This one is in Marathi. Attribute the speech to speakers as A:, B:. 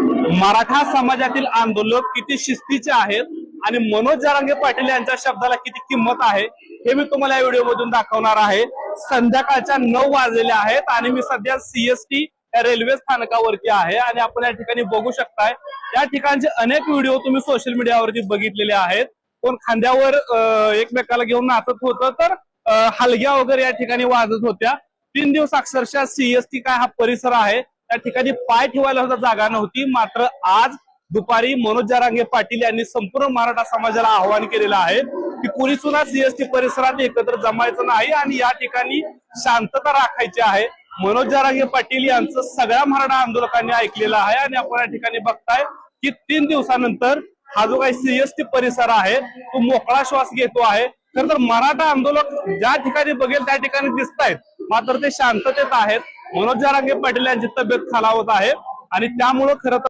A: मराठा समाजातील आंदोलक किती शिस्तीचे आहेत आणि मनोज जरांगे पाटील यांच्या शब्दाला किती किंमत आहे हे मी तुम्हाला या व्हिडिओ मधून दाखवणार आहे. संध्याकाळच्या नऊ वाजलेल्या आहेत आणि मी सध्या सीएसटी रेल्वे स्थानकावरती आहे आणि आपण या ठिकाणी बघू शकताय. या ठिकाणचे अनेक व्हिडिओ तुम्ही सोशल मीडियावरती बघितलेले आहेत. कोण खांद्यावर एकमेकाला घेऊन नाचत होतं तर हलग्या वगैरे या ठिकाणी वाजत होत्या. तीन दिवस अक्षरशः सीएसटी काय हा परिसर आहे त्या ठिकाणी पाय ठेवायला सुद्धा जागा नव्हती. मात्र आज दुपारी मनोज जारांगे पाटील यांनी संपूर्ण मराठा समाजाला आवाहन केलेलं आहे की कोणी सुद्धा सीएसटी परिसरात एकत्र जमायचं नाही आणि या ठिकाणी शांतता राखायची आहे. मनोज जारांगे पाटील यांचं सगळ्या मराठा आंदोलकांनी ऐकलेलं आहे आणि आपण या ठिकाणी बघताय की तीन दिवसानंतर हा जो काही सीएसटी परिसर आहे तो मोकळा श्वास घेतो आहे. खर तर मराठा आंदोलक ज्या ठिकाणी बघेल त्या ठिकाणी दिसत आहेत मात्र ते शांततेत आहेत. मनोज जारांगे पाटील यांची तब्येत खालावत आहे आणि त्यामुळं खरं तर